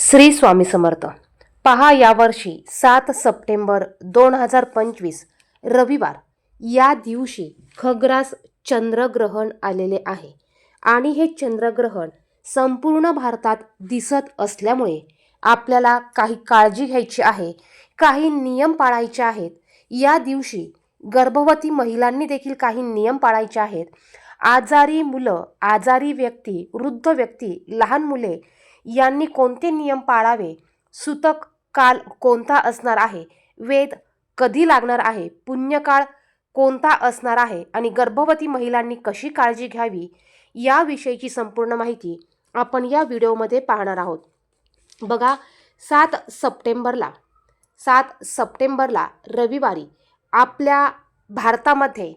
श्री स्वामी समर्थ. पहा यावर्षी सात सप्टेंबर दोन हजार पंचवीस रविवार. या दिवशी खग्रास चंद्रग्रहण आलेले आहे आणि हे चंद्रग्रहण संपूर्ण भारतात दिसत असल्यामुळे आपल्याला काही काळजी घ्यायची आहे काही नियम पाळायचे आहेत. या दिवशी गर्भवती महिलांनी देखील काही नियम पाळायचे आहेत. आजारी मुलं आजारी व्यक्ती वृद्ध व्यक्ती लहान मुले यांनी कोणते नियम पाळावे? सुतक काल कोणता असणार आहे? वेद कधी लागणार आहे? पुण्यकाळ कोणता असणार आहे? आणि गर्भवती महिलांनी कशी काळजी घ्यावी? याविषयीची संपूर्ण माहिती आपण या व्हिडिओमध्ये पाहणार आहोत. बघा सात सप्टेंबरला सात सप्टेंबरला रविवारी आपल्या भारतामध्ये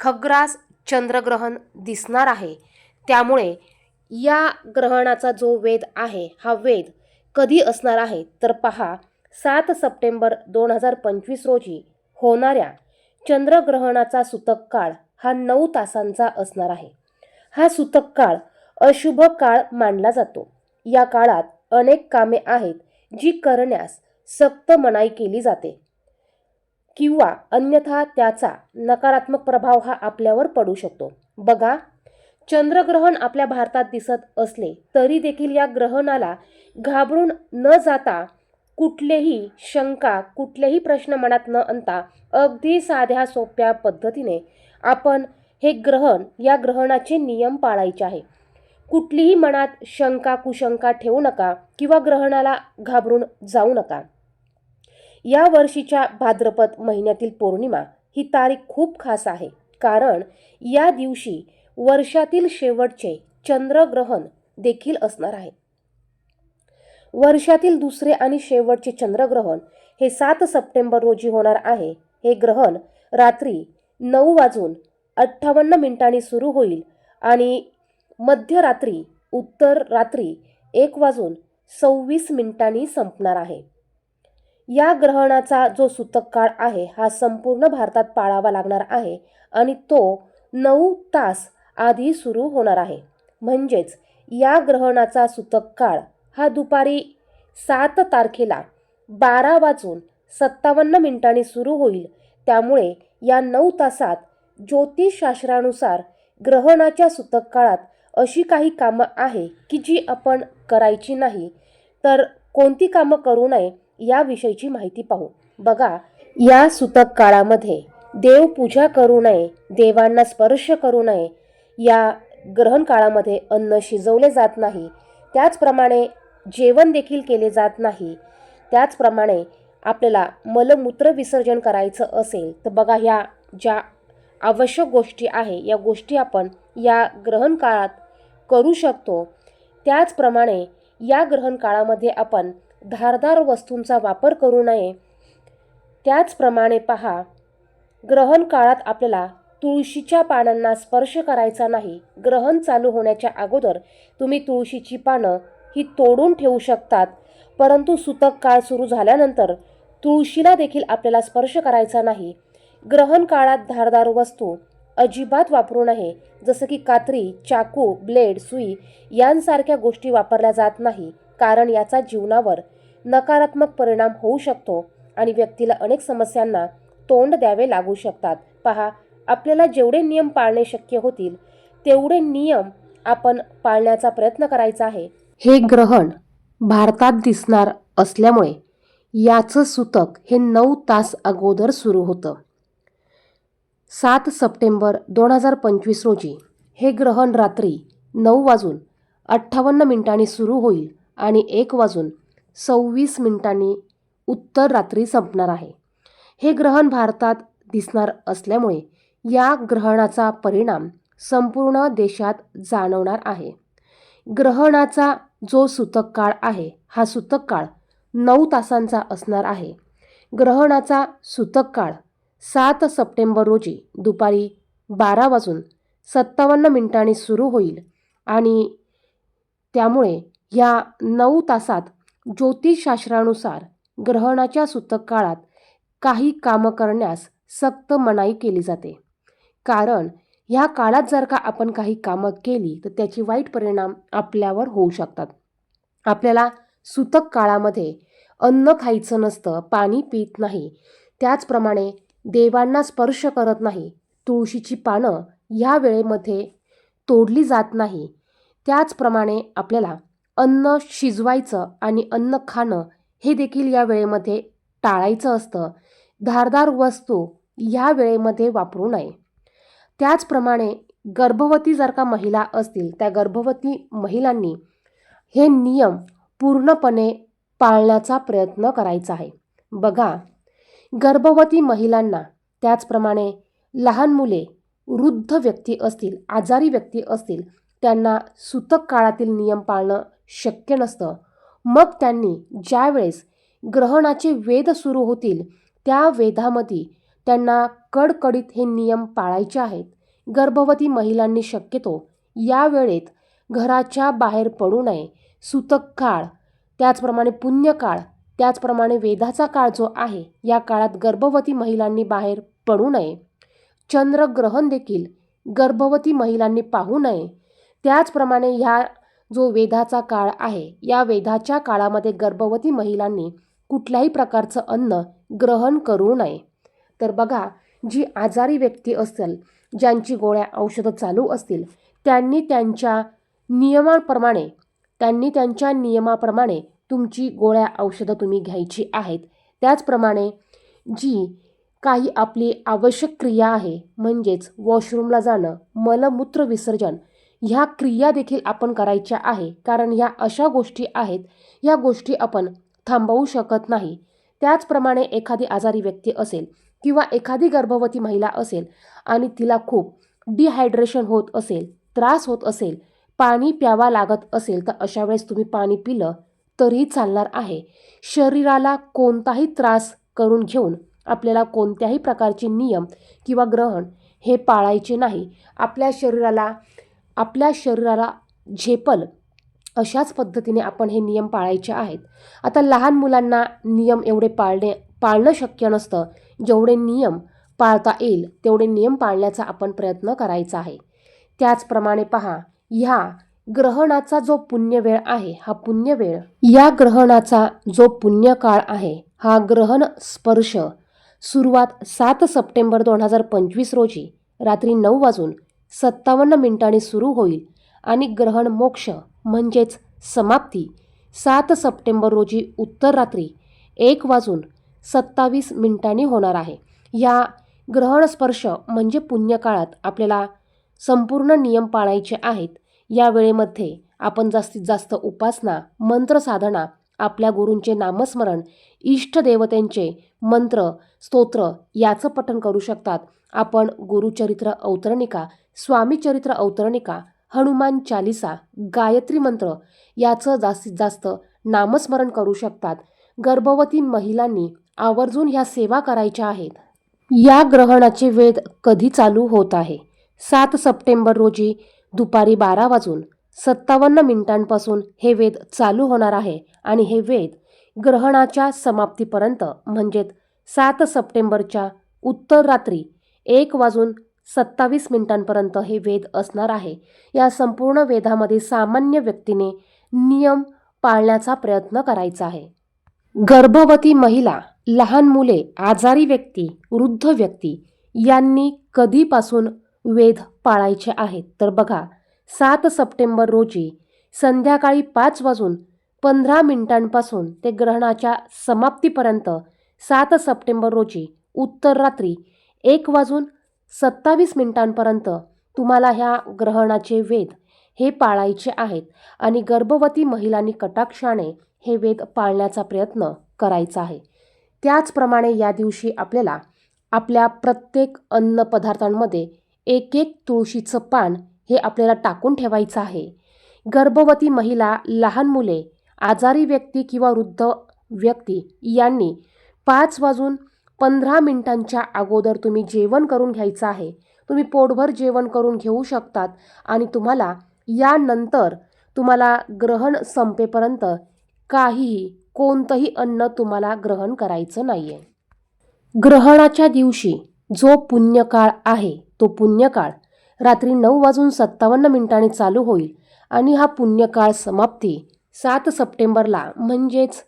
खग्रास चंद्रग्रहण दिसणार आहे. त्यामुळे या ग्रहणाचा जो वेद आहे हा वेद कधी असणार आहे? तर पहा सात सप्टेंबर दोन हजार पंचवीस रोजी होणाऱ्या चंद्रग्रहणाचा सुतक काळ हा नऊ तासांचा असणार आहे. हा सुतक काळ अशुभ काळ मानला जातो. या काळात अनेक कामे आहेत जी करण्यास सक्त मनाई केली जाते. किंवा अन्यथा त्याचा नकारात्मक प्रभाव हा आपल्यावर पडू शकतो. बघा चंद्रग्रहण आपल्या भारतात दिसत असले तरी देखील या ग्रहणाला घाबरून न जाता कुठलेही शंका कुठलेही प्रश्न मनात न आणता अगदी साध्या सोप्या पद्धतीने आपण हे ग्रहण या ग्रहणाचे नियम पाळायचे आहे. कुठलीही मनात शंका कुशंका ठेवू नका किंवा ग्रहणाला घाबरून जाऊ नका. या वर्षीच्या भाद्रपद महिन्यातील पौर्णिमा ही तारीख खूप खास आहे. कारण या दिवशी वर्षातील शेवटचे चंद्रग्रहण देखील असणार आहे. वर्षातील दुसरे आणि शेवटचे चंद्रग्रहण हे सात सप्टेंबर रोजी होणार आहे. हे ग्रहण रात्री नऊ वाजून अठ्ठावन्न मिनिटांनी सुरू होईल आणि मध्यरात्री उत्तर रात्री एक वाजून सव्वीस मिनिटांनी संपणार आहे. या ग्रहणाचा जो सुतक काळ आहे हा संपूर्ण भारतात पाळावा लागणार आहे आणि तो नऊ तास आधी सुरू होणार आहे. म्हणजेच या ग्रहणाचा सूतक काळ हा दुपारी सात तारखेला बारा वाजून सत्तावन्न मिनिटांनी सुरू होईल. त्यामुळे या नऊ तासात ज्योतिषशास्त्रानुसार ग्रहणाच्या सूतक काळात अशी काही कामं आहे की जी आपण करायची नाही तर कोणती कामं करू नये याविषयीची माहिती पाहू. बघा या सूतक काळामध्ये देवपूजा करू नये देवांना स्पर्श करू नये या ग्रहण काळामध्ये अन्न शिजवले जात नाही. त्याचप्रमाणे जेवण देखील केले जात नाही. त्याचप्रमाणे आपल्याला मलमूत्र विसर्जन करायचं असेल तर बघा ह्या ज्या आवश्यक गोष्टी आहे या गोष्टी आपण या ग्रहण काळात करू शकतो. त्याचप्रमाणे या ग्रहण काळामध्ये आपण धारदार वस्तूंचा वापर करू नये. त्याचप्रमाणे पहा ग्रहण काळात आपल्याला तुळशीच्या पानांना स्पर्श करायचा नाही ग्रहण चालू होण्याच्या अगोदर तुम्ही तुळशीची पानं ही तोडून ठेवू शकतात. परंतु सुतक काळ सुरू झाल्यानंतर तुळशीला देखील आपल्याला स्पर्श करायचा नाही. ग्रहण काळात धारदार वस्तू अजिबात वापरू नये जसं की कात्री चाकू ब्लेड सुई यांसारख्या गोष्टी वापरल्या जात नाही कारण याचा जीवनावर नकारात्मक परिणाम होऊ शकतो आणि व्यक्तीला अनेक समस्यांना तोंड द्यावे लागू शकतात. पहा आपल्याला जेवढे नियम पाळणे शक्य होतील तेवढे नियम आपण पाळण्याचा प्रयत्न करायचा आहे. हे ग्रहण भारतात दिसणार असल्यामुळे याचं सूतक हे नऊ तास अगोदर सुरू होतं. सात सप्टेंबर दोन हजार पंचवीस रोजी हे ग्रहण रात्री नऊ वाजून अठ्ठावन्न मिनिटांनी सुरू होईल आणि एक वाजून सव्वीस मिनिटांनी उत्तर रात्री संपणार आहे. हे ग्रहण भारतात दिसणार असल्यामुळे या ग्रहणाचा परिणाम संपूर्ण देशात जाणवणार आहे. ग्रहणाचा जो सूतक काळ आहे हा सूतक काळ नऊ तासांचा असणार आहे. ग्रहणाचा सूतक काळ सात सप्टेंबर रोजी दुपारी बारा वाजून सत्तावन्न मिनिटांनी सुरू होईल आणि त्यामुळे या नऊ तासात ज्योतिषशास्त्रानुसार ग्रहणाच्या सूतक काळात काही कामं करण्यास सक्त मनाई केली जाते. कारण ह्या काळात जर का आपण काही कामं केली तर त्याची वाईट परिणाम आपल्यावर होऊ शकतात. आपल्याला सुतक काळामध्ये अन्न खायचं नसतं पाणी पित नाही. त्याचप्रमाणे देवांना स्पर्श करत नाही तुळशीची पानं ह्या वेळेमध्ये तोडली जात नाही. त्याचप्रमाणे आपल्याला अन्न शिजवायचं आणि अन्न खाणं हे देखील या वेळेमध्ये टाळायचं असतं. धारदार वस्तू ह्या वेळेमध्ये वापरू नये. त्याचप्रमाणे गर्भवती जर का महिला असतील त्या गर्भवती महिलांनी हे नियम पूर्णपणे पाळण्याचा प्रयत्न करायचा आहे. बघा गर्भवती महिलांना त्याचप्रमाणे लहान मुले वृद्ध व्यक्ती असतील आजारी व्यक्ती असतील त्यांना सुतक काळातील नियम पाळणं शक्य नसतं. मग त्यांनी ज्यावेळेस ग्रहणाचे वेद सुरू होतील त्या वेधामध्ये त्यांना कडकडीत हे नियम पाळायचे आहेत. गर्भवती महिलांनी शक्यतो या वेळेत घराच्या बाहेर पडू नये. सुतक काळ त्याचप्रमाणे पुण्यकाळ त्याचप्रमाणे वेदाचा काळ जो आहे या काळात गर्भवती महिलांनी बाहेर पडू नये. चंद्रग्रहण देखील गर्भवती महिलांनी पाहू नये. त्याचप्रमाणे ह्या जो वेधाचा काळ आहे या वेधाच्या काळामध्ये गर्भवती महिलांनी कुठल्याही प्रकारचं अन्न ग्रहण करू नये. तर बघा जी आजारी व्यक्ती असेल ज्यांची गोळ्या औषधं चालू असतील त्यांनी त्यांच्या नियमाप्रमाणे त्यांनी त्यांच्या नियमाप्रमाणे तुमची गोळ्या औषधं तुम्ही घ्यायची आहेत. त्याचप्रमाणे जी काही आपली आवश्यक क्रिया आहे म्हणजेच वॉशरूमला जाणं मलमूत्र विसर्जन ह्या क्रिया देखील आपण करायच्या आहे. कारण ह्या अशा गोष्टी आहेत ह्या गोष्टी आपण थांबवू शकत नाही. त्याचप्रमाणे एखादी आजारी व्यक्ती असेल किंवा एखादी गर्भवती महिला असेल आणि तिला खूप डिहायड्रेशन होत असेल त्रास होत असेल पाणी प्यावा लागत असेल तर अशा वेळेस तुम्ही पाणी पिलं तरी चालणार आहे. शरीराला कोणताही त्रास करून घेऊन आपल्याला कोणत्याही प्रकारचे नियम किंवा ग्रहण हे पाळायचे नाही. आपल्या शरीराला आपल्या शरीराला झेपल अशाच पद्धतीने आपण हे नियम पाळायचे आहेत. आता लहान मुलांना नियम एवढे पाळणे पाळणं शक्य नसतं. जेवढे नियम पाळता येईल तेवढे नियम पाळण्याचा आपण प्रयत्न करायचा आहे. त्याचप्रमाणे पहा ह्या ग्रहणाचा जो पुण्यवेळ आहे हा पुण्यवेळ या ग्रहणाचा जो पुण्यकाळ आहे हा ग्रहण स्पर्श. सुरुवात सात सप्टेंबर दोन हजार पंचवीस रोजी रात्री नऊ वाजून सत्तावन्न मिनिटांनी सुरू होईल आणि ग्रहण मोक्ष म्हणजेच समाप्ती. सात सप्टेंबर रोजी उत्तर रात्री एक वाजून सत्तावीस मिनिटांनी होणार आहे. या ग्रहण स्पर्श म्हणजे पुण्यकाळात आपल्याला संपूर्ण नियम पाळायचे आहेत. या वेळेमध्ये आपण जास्तीत जास्त उपासना मंत्रसाधना आपल्या गुरूंचे नामस्मरण इष्टदेवतेंचे मंत्र स्तोत्र याचं पठण करू शकतात. आपण गुरुचरित्र अवतरणिका स्वामीचरित्र अवतरणिका हनुमान चालिसा गायत्री मंत्र याचं जास्तीत जास्त नामस्मरण करू शकतात. गर्भवती महिलांनी आवर्जून ह्या सेवा करायच्या आहेत. या ग्रहणाचे वेद कधी चालू होत आहे? सात सप्टेंबर रोजी दुपारी बारा वाजून सत्तावन्न मिनिटांपासून हे वेद चालू होणार आहे आणि हे वेद ग्रहणाच्या समाप्तीपर्यंत म्हणजेच सात सप्टेंबरच्या उत्तर रात्री एक वाजून सत्तावीस मिनिटांपर्यंत हे वेद असणार आहे. या संपूर्ण वेधामध्ये सामान्य व्यक्तीने नियम पाळण्याचा प्रयत्न करायचा आहे. गर्भवती महिला लहान मुले आजारी व्यक्ती वृद्ध व्यक्ती यांनी कधीपासून वेध पाळायचे आहेत? तर बघा सात सप्टेंबर रोजी संध्याकाळी पाच वाजून पंधरा मिनिटांपासून ते ग्रहणाच्या समाप्तीपर्यंत सात सप्टेंबर रोजी उत्तर रात्री एक वाजून सत्तावीस मिनिटांपर्यंत तुम्हाला ह्या ग्रहणाचे वेध हे पाळायचे आहेत आणि गर्भवती महिलांनी कटाक्षाने हे वेध पाळण्याचा प्रयत्न करायचा आहे. त्याचप्रमाणे या दिवशी आपल्याला आपल्या प्रत्येक अन्नपदार्थांमध्ये एक एक तुळशीचं पान हे आपल्याला टाकून ठेवायचं आहे. गर्भवती महिला लहान मुले आजारी व्यक्ती किंवा वृद्ध व्यक्ती यांनी पाच वाजून पंधरा मिनिटांच्या अगोदर तुम्ही जेवण करून घ्यायचं आहे. तुम्ही पोटभर जेवण करून घेऊ शकतात आणि तुम्हाला यानंतर तुम्हाला ग्रहण संपेपर्यंत काहीही कोणतंही अन्न तुम्हाला ग्रहण करायचं नाही आहे ग्रहणाच्या दिवशी जो पुण्यकाळ आहे तो पुण्यकाळ रात्री नऊ वाजून सत्तावन्न मिनिटांनी चालू होईल आणि हा पुण्यकाळ समाप्ती सात सप्टेंबरला म्हणजेच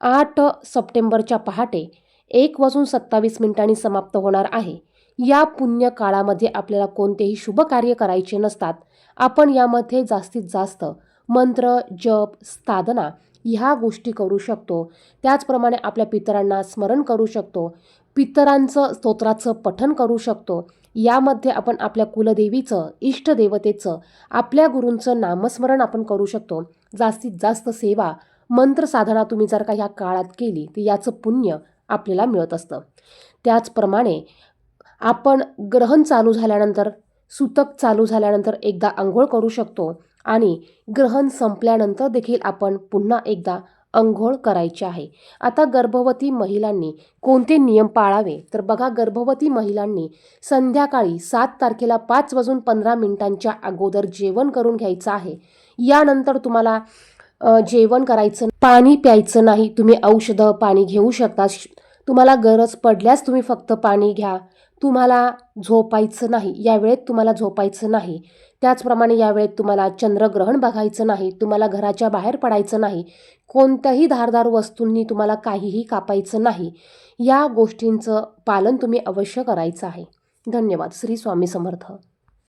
आठ सप्टेंबरच्या पहाटे एक वाजून सत्तावीस मिनिटांनी समाप्त होणार आहे. या पुण्यकाळामध्ये आपल्याला कोणतेही शुभ कार्य करायचे नसतात. आपण यामध्ये जास्तीत जास्त मंत्र जप साधना ह्या गोष्टी करू शकतो. त्याचप्रमाणे आपल्या पितरांना स्मरण करू शकतो. पितरांचं स्तोत्राचं पठन करू शकतो. यामध्ये आपण आपल्या कुलदेवीचं इष्टदेवतेचं आपल्या गुरूंचं नामस्मरण आपण करू शकतो. जास्तीत जास्त सेवा मंत्र साधना तुम्ही जर का ह्या काळात केली तर याचं पुण्य आपल्याला मिळत असतं. त्याचप्रमाणे आपण ग्रहण चालू झाल्यानंतर सुतक चालू झाल्यानंतर एकदा आंघोळ करू शकतो. आणि ग्रहण संपल्यानंतर देखील आपण पुन्हा एकदा अंघोळ करायची आहे. आता गर्भवती महिलांनी कोणते नियम पाळावे? तर बघा गर्भवती महिलांनी संध्याकाळी सात तारखेला पाच वाजून पंधरा मिनिटांच्या अगोदर जेवण करून घ्यायचं आहे. यानंतर तुम्हाला जेवण करायचं पाणी प्यायचं नाही तुम्ही औषधं पाणी घेऊ शकता. तुम्हाला गरज पडल्यास तुम्ही फक्त पाणी घ्या. तुम्हाला झोपायचं नाही यावेळेत तुम्हाला झोपायचं नाही. त्याचप्रमाणे यावेळेत तुम्हाला चंद्रग्रहण बघायचं नाही तुम्हाला घराच्या बाहेर पडायचं नाही. कोणत्याही धारदार वस्तूंनी तुम्हाला काहीही कापायचं नाही. या गोष्टींचं पालन तुम्ही अवश्य करायचं आहे. धन्यवाद. श्री स्वामी समर्थ.